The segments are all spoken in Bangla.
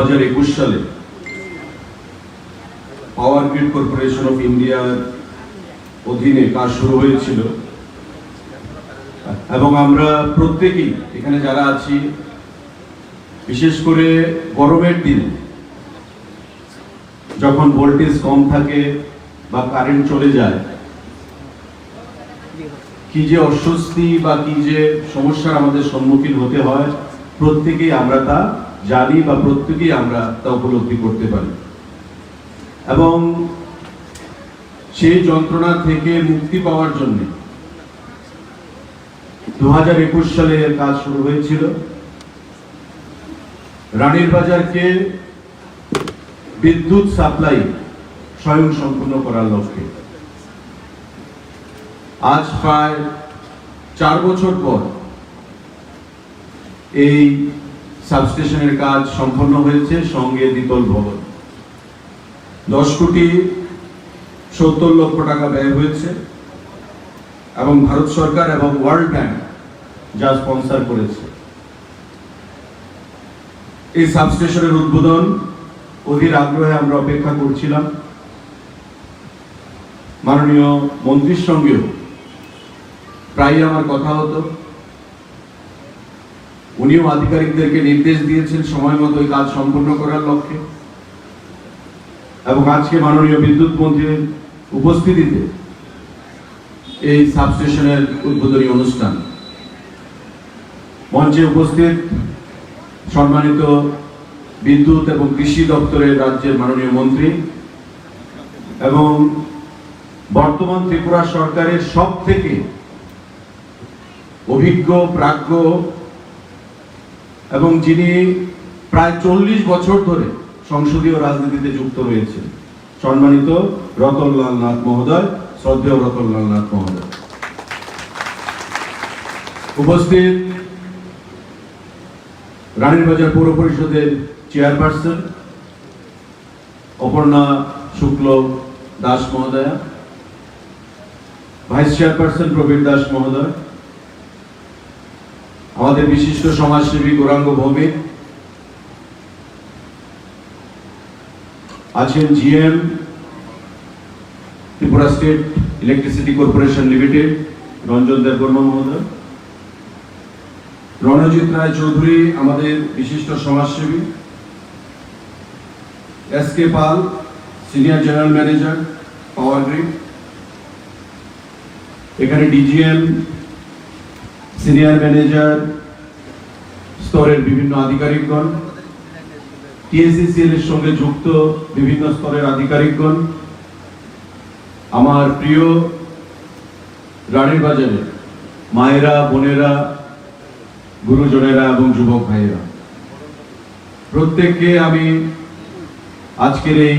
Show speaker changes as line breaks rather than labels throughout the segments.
একুশ সালে পাওয়ার গ্রিড কর্পোরেশন অফ ইন্ডিয়ার অধীনে কাজ শুরু হয়েছিল। এবং আমরা প্রত্যেকেই, এখানে যারা আছি, বিশেষ করে গরমের দিনে, যখন ভোল্টেজ কম থাকে বা কারেন্ট চলে যায়, কি যে অস্বস্তি বা কি যে সমস্যার আমাদের সম্মুখীন হতে হয়, প্রত্যেকেই আমরা তা জানি বা প্রত্যেকেই আমরা তা উপলব্ধি করতে পারি। এবং সেই যন্ত্রণা থেকে মুক্তি পাওয়ার জন্য দু হাজার একুশ সালে কাজ শুরু হয়েছিল। রানীর বাজারকে বিদ্যুৎ সাপ্লাই স্বয়ং সম্পূর্ণ করার লক্ষ্যে। আজ প্রায় চার বছর পর এই সাবস্টেশনের কাজ সম্পন্ন হয়েছে সঙ্গে দ্বিতল ভবন। দশ কোটি সত্তর লক্ষ টাকা ব্যয় হয়েছে এবং ভারত সরকার এবং ওয়ার্ল্ড ব্যাংক যা স্পন্সর করেছে। এই সাবস্টেশনের উদ্বোধন অধীর আগ্রহে আমরা অপেক্ষা করছিলাম। মাননীয় মন্ত্রীর সঙ্গেও। প্রায় আমার কথা হতো। উনিও আধিকারিকদেরকে নির্দেশ দিয়েছেন সময় মতো এই কাজ সম্পন্ন করার লক্ষ্যে। এবং আজকে মাননীয় বিদ্যুৎ মন্ত্রীর উপস্থিতিতে এই সাবস্টেশনের উদ্বোধনী অনুষ্ঠান। মঞ্চে উপস্থিত সম্মানিত বিদ্যুৎ এবং কৃষি দপ্তরের রাজ্যের মাননীয় মন্ত্রী এবং বর্তমান ত্রিপুরা সরকারের সব থেকে অভিজ্ঞ, প্রাজ্ঞ এবং যিনি প্রায় চল্লিশ বছর ধরে সংসদীয় রাজনীতিতে যুক্ত রয়েছে সম্মানিত রতনলাল নাথ মহোদয়, শ্রদ্ধেয় রতনলাল নাথ মহোদয়। উপস্থিত রানীরবাজার পৌর পরিষদের চেয়ারপারসন, অপর্ণা শুক্ল দাস মহোদয়া, ভাইস চেয়ারপারসন প্রবীর দাস মহোদয় আমাদের বিশিষ্ট সমাজসেবী গৌরাঙ্গ ভৌমিক, আছেন GM, Tripura state electricity corporation limited, Ranjan Debbarma মহোদয়, রণজিৎ রায় চৌধুরী আমাদের বিশিষ্ট সমাজসেবী, S K Pal, senior general manager, power grid, এখানে ডিজিএম সিনিয়র ম্যানেজার স্তরের বিভিন্ন আধিকারিকগণ টিএসিসিএল এর সঙ্গে যুক্ত বিভিন্ন স্তরের আধিকারিকগণ, আমার প্রিয় রানীর বাজারে মায়েরা, বোনেরা, গুরুজনেরা এবং যুবক ভাইয়েরা। প্রত্যেককে আমি আজকের এই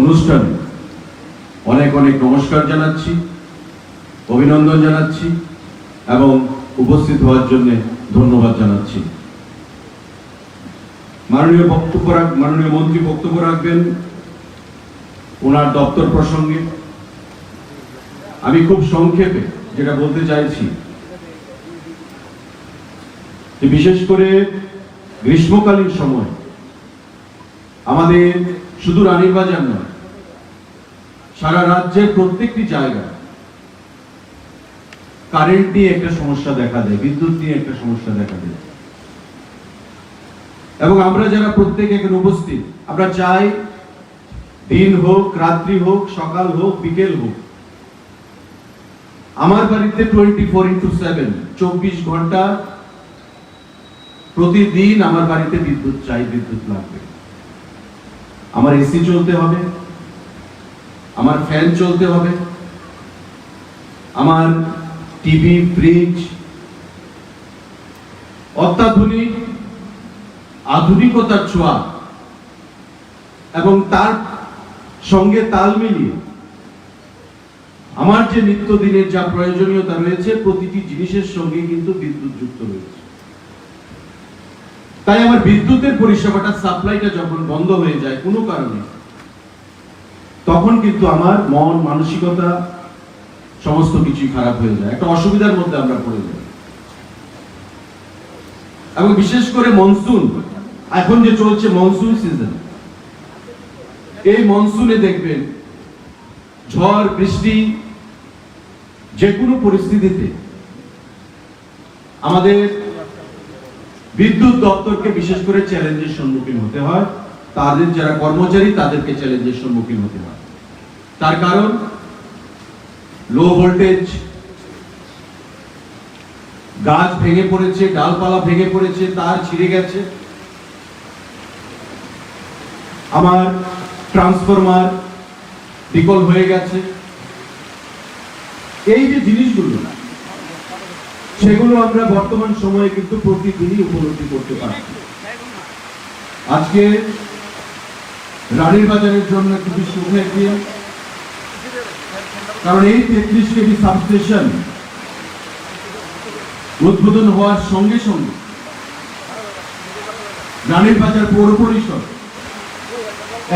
অনুষ্ঠানে অনেক অনেক নমস্কার জানাচ্ছি, অভিনন্দন জানাচ্ছি এবং উপস্থিত হওয়ার জন্য ধন্যবাদ জানাচ্ছি। মাননীয় বক্তব্য রাখ- মাননীয় মন্ত্রী বক্তব্য রাখবেন। ওনার দপ্তর প্রসঙ্গে। আমি খুব সংক্ষেপে যেটা বলতে চাইছি বিশেষ করে গ্রীষ্মকালীন সময়, আমাদের শুধু রানীর বাজার নয়, সারা রাজ্যের প্রত্যেকটি জায়গায় কারেন্ট নিয়ে একটা সমস্যা দেখা দেয়, বিদ্যুৎ নিয়ে একটা সমস্যা দেখা দেয়। এবং আমরা যারা প্রত্যেক এখানে উপস্থিত, আমরা চাই দিন হোক, রাত্রি হোক, সকাল হোক, বিকেল হোক। আমার বাড়িতে টোয়েন্টি ফোর ইন্টু সেভেন, চব্বিশ ঘণ্টা প্রতিদিন আমার বাড়িতে বিদ্যুৎ চাই, বিদ্যুৎ লাগবে। আমার এসি চলতে হবে, আমার ফ্যান চলতে হবে, আমার টিভি, ফ্রিজ, অত্যাধুনিক, আধুনিকতার ছোঁয়া এবং তার সঙ্গে তাল মিলিয়ে আমার যে নিত্যদিনের যা প্রয়োজনীয়তা রয়েছে, প্রতিটি জিনিসের সঙ্গে কিন্তু বিদ্যুৎ যুক্ত রয়েছে। তাই আমার বিদ্যুতের পরিষেবাটা, সাপ্লাইটা যখন বন্ধ হয়ে যায় কোনো কারণে, তখন কিন্তু আমার মন, মানসিকতা সমস্ত কিছুই খারাপ হয়ে যায়। একটা অসুবিধার মধ্যে আমরা পড়ে যাই। এবং বিশেষ করে মনসুন এখন যে চলছে মনসুন সিজন এই মনসুনে দেখবেন ঝড়, বৃষ্টি যে কোনো পরিস্থিতিতে আমাদের বিদ্যুৎ দপ্তরকে বিশেষ করে চ্যালেঞ্জের সম্মুখীন হতে হয়। তাদের যারা কর্মচারী, তাদেরকে চ্যালেঞ্জের সম্মুখীন হতে হয়। তার কারণ লো ভোল্টেজ গাছ ভেঙে পড়েছে, ডালপালা ভেঙে পড়েছে, তার ছিঁড়ে গেছে। আমার ট্রান্সফরমার বিকল হয়ে গেছে। এই যে জিনিসগুলো, সেগুলো আমরা বর্তমান সময়ে কিন্তু প্রতিদিনই উপলব্ধি করতে পারি আজকে রানীর বাজারের জন্য খুবই সুখের দিন কারণ এই তেত্রিশ কেজি সাবস্টেশন উদ্বোধন হওয়ার সঙ্গে সঙ্গে রানীর বাজার পৌর পরিষদ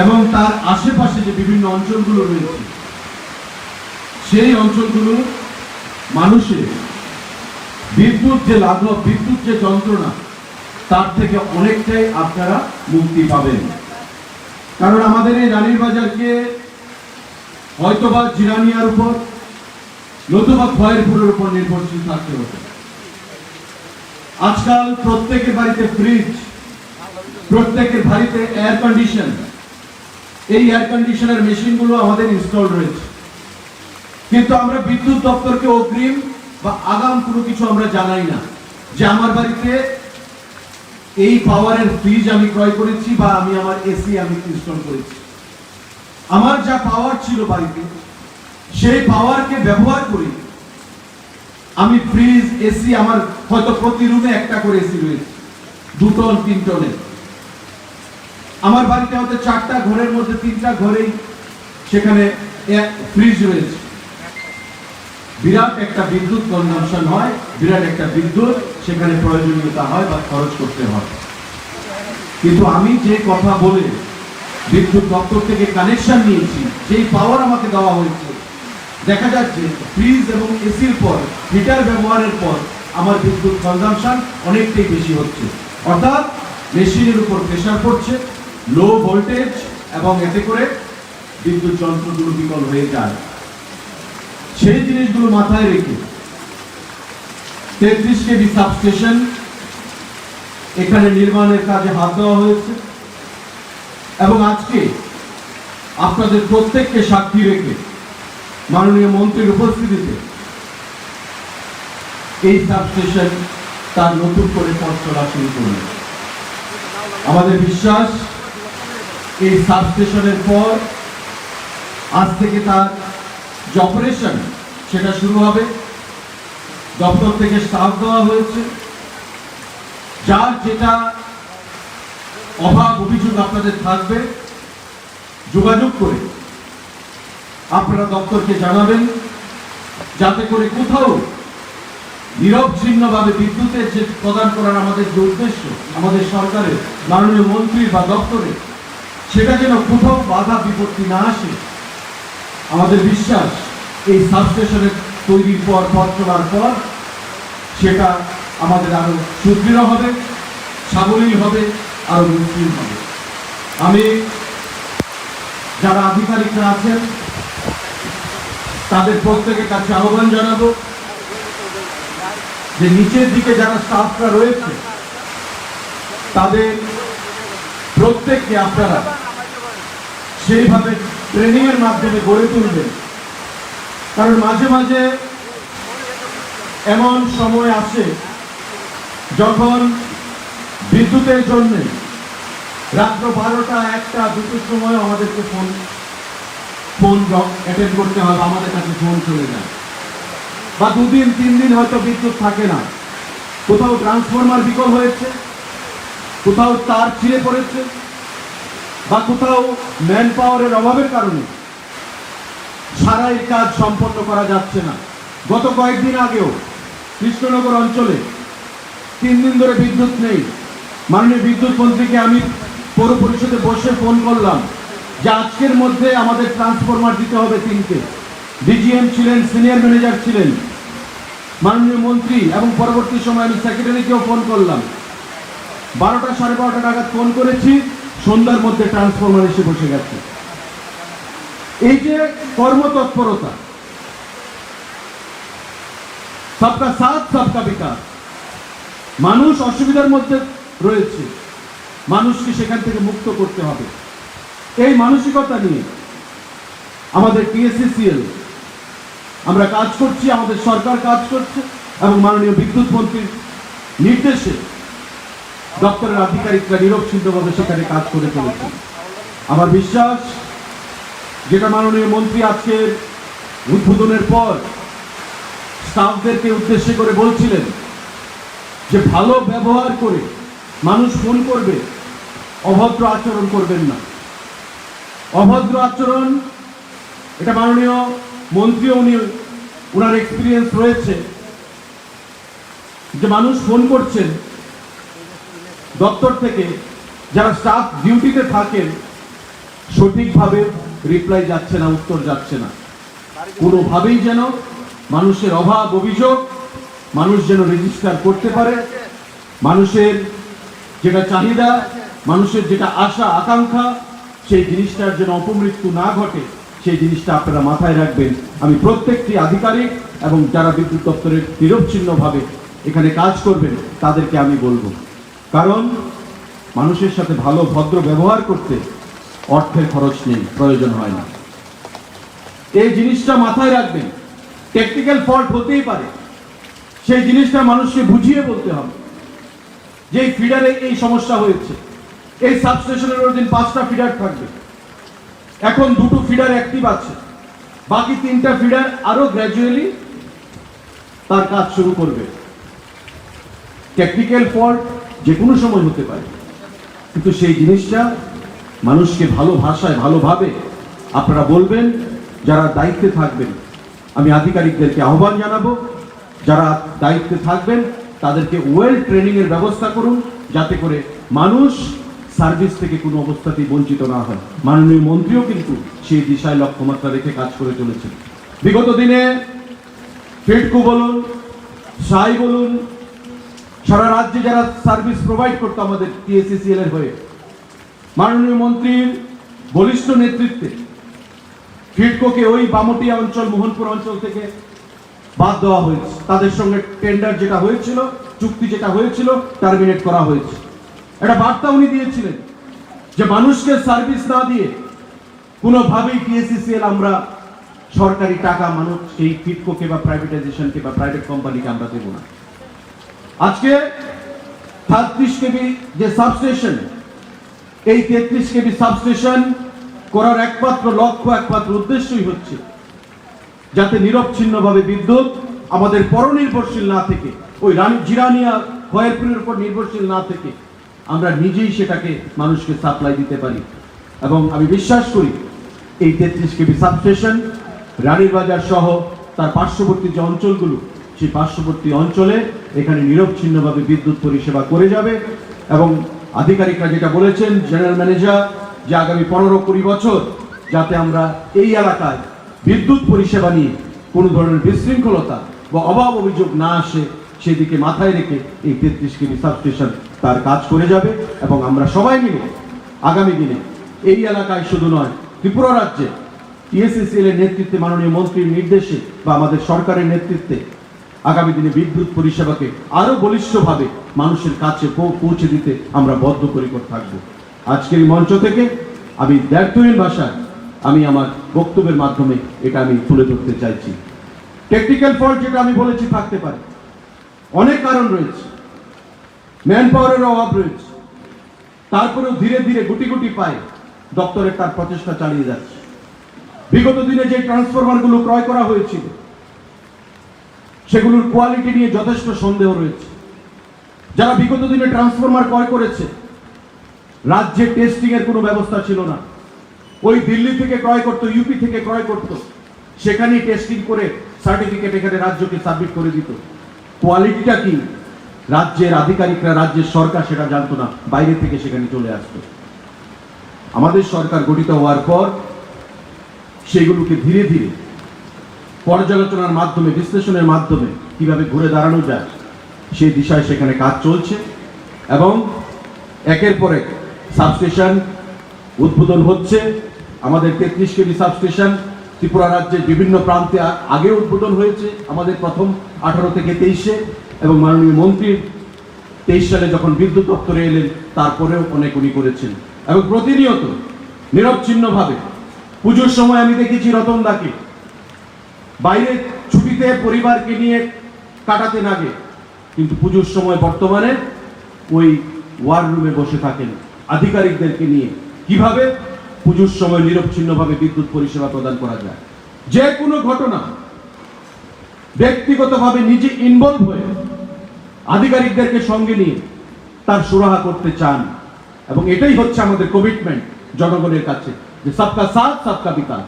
এবং তার আশেপাশে যে বিভিন্ন অঞ্চলগুলো রয়েছে, সেই অঞ্চলগুলো মানুষের বিদ্যুৎ যে লাঘব বিদ্যুৎ যে যন্ত্রণা, তার থেকে অনেকটাই আপনারা মুক্তি পাবেন। কারণ আমাদের এই রানীর বাজারকে হয়তোবা জিরানিয়ার উপর, নতুবা খয়েরপুরের উপর নির্ভরশীল থাকতে হতো। আজকাল প্রত্যেকের বাড়িতে ফ্রিজ প্রত্যেকের বাড়িতে এয়ার কন্ডিশন এই এয়ার কন্ডিশনের মেশিনগুলো আমাদের ইনস্টল রয়েছে। কিন্তু আমরা বিদ্যুৎ দপ্তরকে অগ্রিম বা আগাম কোনো কিছু আমরা জানাই না যে আমার বাড়িতে এই পাওয়ারের ফ্রিজ আমি ক্রয় করেছি বা আমি আমার এসি আমি ইনস্টল করেছি। আমার যা পাওয়ার ছিল বাড়িতে, সেই পাওয়ারকে ব্যবহার করি আমি ফ্রিজ এসি আমার হয়তো প্রতি রুমে একটা করে এসি রয়েছে, দু টন তিন টনের আমার বাড়িতে হয়তো চারটা ঘরের মধ্যে তিনটা ঘরেই সেখানে ফ্রিজ রয়েছে। বিরাট একটা বিদ্যুৎ কনজামশন হয়, বিরাট একটা বিদ্যুৎ সেখানে প্রয়োজনীয়তা হয় বা খরচ করতে হয়। কিন্তু আমি যে কথা বলে বিদ্যুৎ দপ্তর থেকে কানেকশন নিয়েছি, সেই পাওয়ার আমাকে দেওয়া হয়েছে। দেখা যাচ্ছে ফ্রিজ এবং এসির পর হিটার ব্যবহারের পর আমার বিদ্যুৎ কনজামশন অনেকটাই বেশি হচ্ছে। অর্থাৎ মেশিনের উপর প্রেশার পড়ছে লো ভোল্টেজ এবং এতে করে বিদ্যুৎ যন্ত্রগুলো বিকল হয়ে যায়। সেই জিনিসগুলো মাথায় রেখে তেত্রিশ কেবি সাবস্টেশন এখানে নির্মাণের কাজে হাত দেওয়া হয়েছে। এবং আজকে আপনাদের প্রত্যেককে সাক্ষী রেখে মাননীয় মন্ত্রীর উপস্থিতিতে এই সাবস্টেশন তার নতুন করে পথ চলা শুরু করবে। আমাদের বিশ্বাস, এই সাবস্টেশনের পর আজ থেকে তার যে অপারেশন সেটা শুরু হবে। দপ্তর থেকে স্টাফ দেওয়া হয়েছে। যার যেটা অভাব অভিযোগ আপনাদের থাকবে। যোগাযোগ করে আপনারা দপ্তরকে জানাবেন, যাতে করে কোথাও নিরবচ্ছিন্নভাবে বিদ্যুতের যে প্রদান করার আমাদের যে উদ্দেশ্য, আমাদের সরকারের, মাননীয় মন্ত্রী বা দপ্তরে সেটা যেন কোথাও বাধা বিপত্তি না আসে। আমাদের বিশ্বাস, এই সাবস্টেশনের তৈরির পর, পথ চলার পর, সেটা আমাদের আরও সুদৃঢ় হবে, সাবলীল হবে। আরও মসৃণ হবে। আমি যারা আধিকারিকরা আছেন, তাদের প্রত্যেকের কাছে আহ্বান জানাব যে নিচের দিকে যারা স্টাফরা রয়েছে, তাদের প্রত্যেককে আপনারা সেইভাবে ট্রেনিং এর মাধ্যমে গড়ে তুলবেন। কারণ মাঝে মাঝে এমন সময় আসে যখন বিদ্যুতের জন্য রাত্র বারোটা একটা দুটোর সময় আমাদেরকে ফোন ফোন অ্যাটেন্ড করতে হয় বা আমাদের কাছে ফোন চলে যায়। বা দুদিন, তিন দিন হয়তো বিদ্যুৎ থাকে না। কোথাও ট্রান্সফরমার বিকল হয়েছে, কোথাও তার ছিঁড়ে পড়েছে, বা কোথাও ম্যান পাওয়ারের অভাবের কারণে সারা এই কাজ সম্পন্ন করা যাচ্ছে না। গত কয়েকদিন আগেও কৃষ্ণনগর অঞ্চলে তিন দিন ধরে বিদ্যুৎ নেই। মাননীয় বিদ্যুৎ মন্ত্রীকে আমি পৌর পরিষদে বসে ফোন করলাম যে আজকের মধ্যে আমাদের ট্রান্সফরমার দিতে হবে তিনটে ডিজিএম ছিলেন সিনিয়র ম্যানেজার ছিলেন। মাননীয় মন্ত্রী এবং পরবর্তী সময় আমি সেক্রেটারিকেও ফোন করলাম। বারোটা সাড়ে বারোটা নাগাদ ফোন করেছি, সন্ধ্যার মধ্যে ট্রান্সফরমার এসে বসে গেছে। এই যে কর্মতৎপরতা, সবকা সাথ, সবকা বিকাশ। মানুষ অসুবিধার মধ্যে রয়েছে। মানুষকে সেখান থেকে মুক্ত করতে হবে। এই মানসিকতা নিয়ে আমাদের টিএসসিসিএল, আমরা কাজ করছি, আমাদের সরকার কাজ করছে এবং মাননীয় বিদ্যুৎ মন্ত্রীর নির্দেশে দপ্তরের আধিকারিকরা নিরবচ্ছিন্নভাবে সেখানে কাজ করে চলেছে আমার বিশ্বাস, যেটা মাননীয় মন্ত্রী আজকে উদ্বোধনের পর স্টাফদেরকে উদ্দেশ্য করে বলছিলেন, যে ভালো ব্যবহার করে মানুষ ফোন করবে, অভদ্র আচরণ করবেন না। অভদ্র আচরণ, এটা মাননীয় মন্ত্রী উনি ওনার এক্সপিরিয়েন্স রয়েছে। যে মানুষ ফোন করছেন দপ্তর থেকে, যারা স্টাফ ডিউটিতে থাকেন, সঠিকভাবে রিপ্লাই যাচ্ছে না, উত্তর যাচ্ছে না। কোনোভাবেই যেন মানুষের অভাব, অভিযোগ, মানুষ যেন রেজিস্টার করতে পারে, মানুষের যেটা চাহিদা, মানুষের যেটা আশা, আকাঙ্ক্ষা, সেই জিনিসটার যেন অপমৃত্যু না ঘটে, সেই জিনিসটা আপনারা মাথায় রাখবেন। আমি প্রত্যেকটি আধিকারিক এবং যারা বিদ্যুৎ দপ্তরের নিরবচ্ছিন্নভাবে এখানে কাজ করবেন, তাদেরকে আমি বলব। কারণ, মানুষের সাথে ভালো, ভদ্র ব্যবহার করতে অর্থের খরচ নেই, প্রয়োজন হয় না। এই জিনিসটা মাথায় রাখবেন। টেকনিক্যাল ফল্ট হতেই পারে। সেই জিনিসটা মানুষকে বুঝিয়ে বলতে হবে। যে ফিডারে এই সমস্যা হয়েছে, এই সাবস্টেশনের ওই দিন পাঁচটা ফিডার থাকবে। এখন দুটো ফিডার অ্যাক্টিভ আছে। বাকি তিনটা ফিডার আরও গ্র্যাজুয়ালি তার কাজ শুরু করবে। টেকনিক্যাল ফল্ট যে কোনো সময় হতে পারে। কিন্তু সেই জিনিসটা মানুষকে ভালো ভাষায়, ভালোভাবে আপনারা বলবেন, যারা দায়িত্বে থাকবেন। আমি আধিকারিকদেরকে আহ্বান জানাব, যারা দায়িত্বে থাকবেন তাদেরকে ওয়েল ট্রেনিং এর ব্যবস্থা করুন, যাতে করে মানুষ সার্ভিস থেকে কোনো অবস্থাতেই বঞ্চিত না হয়। মাননীয় মন্ত্রীও কিন্তু সেই দিশায় লক্ষ্যমাত্রা রেখে কাজ করে চলেছেন। বিগত দিনে ফেডকো বলুন, সাই বলুন, সারা রাজ্যে যারা সার্ভিস প্রোভাইড করতো আমাদের টিএসসিসিএল এর হয়ে, মাননীয় মন্ত্রীর বলিষ্ঠ নেতৃত্বে ফিডকোকে ওই বামটিয়া অঞ্চল, মোহনপুর অঞ্চল থেকে বাদ দেওয়া হয়েছে। তাদের সঙ্গে টেন্ডার যেটা হয়েছিল, চুক্তি যেটা হয়েছিল টার্মিনেট করা হয়েছে। একটা বার্তা উনি দিয়েছিলেন যে মানুষকে সার্ভিস না দিয়ে কোনোভাবেই টিএসসিসিএল আমরা সরকারি টাকা মানুষ এই ফিডকোকে বা প্রাইভেটাইজেশনকে বা প্রাইভেট কোম্পানিকে আমরা দেবো না। আজকে সাতত্রিশ কেবি যে সাবস্টেশন এই তেত্রিশ কেবি সাবস্টেশন করার একমাত্র লক্ষ্য, একমাত্র উদ্দেশ্যই হচ্ছে যাতে নিরবচ্ছিন্নভাবে বিদ্যুৎ আমাদের পরনির্ভরশীল না থেকে, ওই রানী জিরানিয়া খয়েরপুরের উপর নির্ভরশীল না থেকে আমরা নিজেই সেটাকে মানুষকে সাপ্লাই দিতে পারি। এবং আমি বিশ্বাস করি, এই তেত্রিশ কেবি সাবস্টেশন রানীর বাজার সহ তার পার্শ্ববর্তী যে অঞ্চলগুলো, সেই পার্শ্ববর্তী অঞ্চলে এখানে নিরবচ্ছিন্নভাবে বিদ্যুৎ পরিষেবা করে যাবে এবং আধিকারিকরা যেটা বলেছেন জেনারেল ম্যানেজার যে আগামী পনেরো কুড়ি বছর যাতে আমরা এই এলাকায় বিদ্যুৎ পরিষেবা নিয়ে কোনো ধরনের বিশৃঙ্খলতা বা অভাব অভিযোগ না আসে, সেদিকে মাথায় রেখে এই তেত্রিশ কেবি সাবস্টেশন তার কাজ করে যাবে এবং আমরা সবাই মিলে, আগামী দিনে এই এলাকায় শুধু নয়, ত্রিপুরা রাজ্যে টিএসসিসিএল এর নেতৃত্বে মাননীয় মন্ত্রীর নির্দেশে বা আমাদের সরকারের নেতৃত্বে আগামী দিনে বিদ্যুৎ পরিষেবাকে আরও বলিষ্ঠভাবে মানুষের কাছে পৌঁছে দিতে আমরা বদ্ধপরিকর থাকব। আজকের মঞ্চ থেকে আমি দ্ব্যর্থহীন ভাষায় আমি আমার বক্তব্যের মাধ্যমে এটা আমি তুলে ধরতে চাইছি। টেকনিক্যাল ফল্ট যেটা আমি বলেছি থাকতে পারে। অনেক কারণ রয়েছে। ম্যান পাওয়ারের অভাব রয়েছে। তারপরেও ধীরে ধীরে গুটি গুটি পায় দপ্তরের তার প্রচেষ্টা চালিয়ে যাচ্ছে। বিগত দিনে যে ট্রান্সফরমারগুলো ক্রয় করা হয়েছিল, সেগুলোর কোয়ালিটি নিয়ে যথেষ্ট সন্দেহ রয়েছে। যারা বিগত দিনে ট্রান্সফরমার ক্রয় করেছে, রাজ্যে টেস্টিং এর কোনো ব্যবস্থা ছিল না। ওই দিল্লি থেকে ক্রয় করতো, ইউপি থেকে ক্রয় করত। সেখানেই টেস্টিং করে সার্টিফিকেট এখানে রাজ্যকে সাবমিট করে দিত। কোয়ালিটিটা কি? রাজ্যের আধিকারিকরা, রাজ্যের সরকার সেটা জানতো না, বাইরে থেকে সেখানে চলে আসতো। আমাদের সরকার গঠিত হওয়ার পর সেগুলোকে ধীরে ধীরে পর্যালোচনার মাধ্যমে, বিশ্লেষণের মাধ্যমে কীভাবে ঘুরে দাঁড়ানো যায়, সেই দিশায় সেখানে কাজ চলছে এবং একের পর এক সাবস্টেশন উদ্বোধন হচ্ছে। আমাদের তেত্রিশ কেবি সাবস্টেশন ত্রিপুরা রাজ্যের বিভিন্ন প্রান্তে আগে উদ্বোধন হয়েছে, আমাদের প্রথম আঠারো থেকে তেইশে এবং মাননীয় মন্ত্রীর তেইশ সালে যখন বিদ্যুৎ দপ্তরে এলেন, তারপরেও অনেক উনি করেছেন। এবং প্রতিনিয়ত নিরবচ্ছিন্নভাবে পুজোর সময় আমি দেখেছি রতনদাকে বাইরে ছুটিতে পরিবারকে নিয়ে কাটাতে লাগে কিন্তু পুজোর সময় বর্তমানে ওই ওয়ার রুমে বসে থাকেন। আধিকারিকদেরকে নিয়ে কীভাবে? পুজোর সময় নিরবচ্ছিন্নভাবে বিদ্যুৎ পরিষেবা প্রদান করা যায়। যে কোনো ঘটনা ব্যক্তিগতভাবে নিজে ইনভলভ হয়ে আধিকারিকদেরকে সঙ্গে নিয়ে তার সুরাহা করতে চান। এবং এটাই হচ্ছে আমাদের কমিটমেন্ট জনগণের কাছে, যে সবকা সাথ সবকা বিকাশ।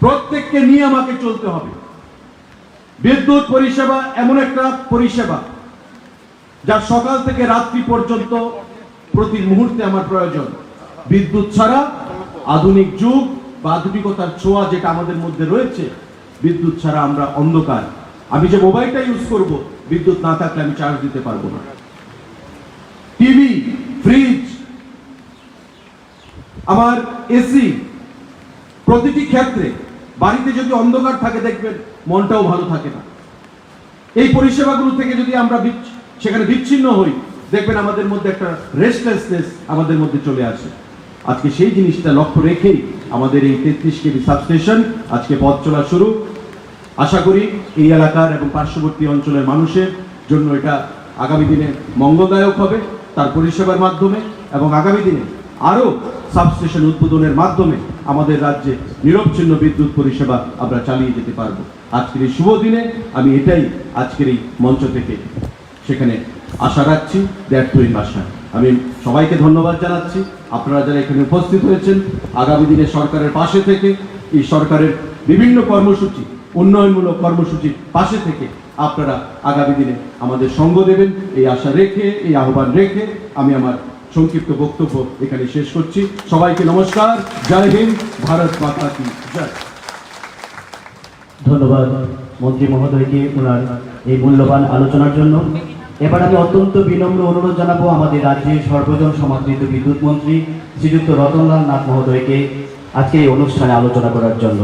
প্রত্যেককে নিয়ে আমাকে চলতে হবে। বিদ্যুৎ পরিষেবা এমন একটা পরিষেবা যা সকাল থেকে রাত্রি পর্যন্ত প্রতি মুহূর্তে আমার প্রয়োজন। বিদ্যুৎ ছাড়া আধুনিক যুগ বা আধুনিকতার ছোঁয়া যেটা আমাদের মধ্যে রয়েছে, বিদ্যুৎ ছাড়া আমরা অন্ধকার। আমি যে মোবাইলটা ইউজ করব, বিদ্যুৎ না থাকলে আমি চার্জ দিতে পারব না। টিভি ফ্রিজ আমার এসি, প্রতিটি ক্ষেত্রে বাড়িতে যদি অন্ধকার থাকে দেখবেন মনটাও ভালো থাকে না। এই পরিষেবাগুলো থেকে যদি আমরা সেখানে বিচ্ছিন্ন হই, দেখবেন আমাদের মধ্যে একটা রেস্টলেসনেস আমাদের মধ্যে চলে আসে। আজকে সেই জিনিসটা লক্ষ্য রেখেই আমাদের এই তেত্রিশ কেবি সাবস্টেশন আজকে পথ চলা শুরু। আশা করি এই এলাকার এবং পার্শ্ববর্তী অঞ্চলের মানুষের জন্য এটা আগামী দিনে মঙ্গলদায়ক হবে তার পরিষেবার মাধ্যমে এবং আগামী দিনে আরও সাবস্টেশন উদ্বোধনের মাধ্যমে আমাদের রাজ্যে নিরবচ্ছিন্ন বিদ্যুৎ পরিষেবা আমরা চালিয়ে যেতে পারব। আজকের এই শুভ দিনে আমি এটাই আজকের এই মঞ্চ থেকে সেখানে আশা রাখছি দ্যার্থহীন ভাষা আমি সবাইকে ধন্যবাদ জানাচ্ছি। আপনারা যারা এখানে উপস্থিত হয়েছেন, আগামী দিনে সরকারের পাশে থেকে, এই সরকারের বিভিন্ন কর্মসূচি, উন্নয়নমূলক কর্মসূচির পাশে থেকে আপনারা আগামী দিনে আমাদের সঙ্গ দেবেন। এই আশা রেখে, এই আহ্বান রেখে আমি আমার সংক্ষিপ্ত বক্তব্য এখানে শেষ করছি। সবাইকে নমস্কার। জয় হিন্দ। ভারত মাতা কি জয়।
ধন্যবাদ মন্ত্রী মহোদয়কে ওনার এই মূল্যবান আলোচনার জন্য। এবার আমি অত্যন্ত বিনম্র অনুরোধ জানাব আমাদের রাজ্যের সর্বজন সমাদৃত বিদ্যুৎ মন্ত্রী শ্রীযুক্ত রতনলাল নাথ মহোদয়কে আজকে এই অনুষ্ঠানে আলোচনা করার জন্য।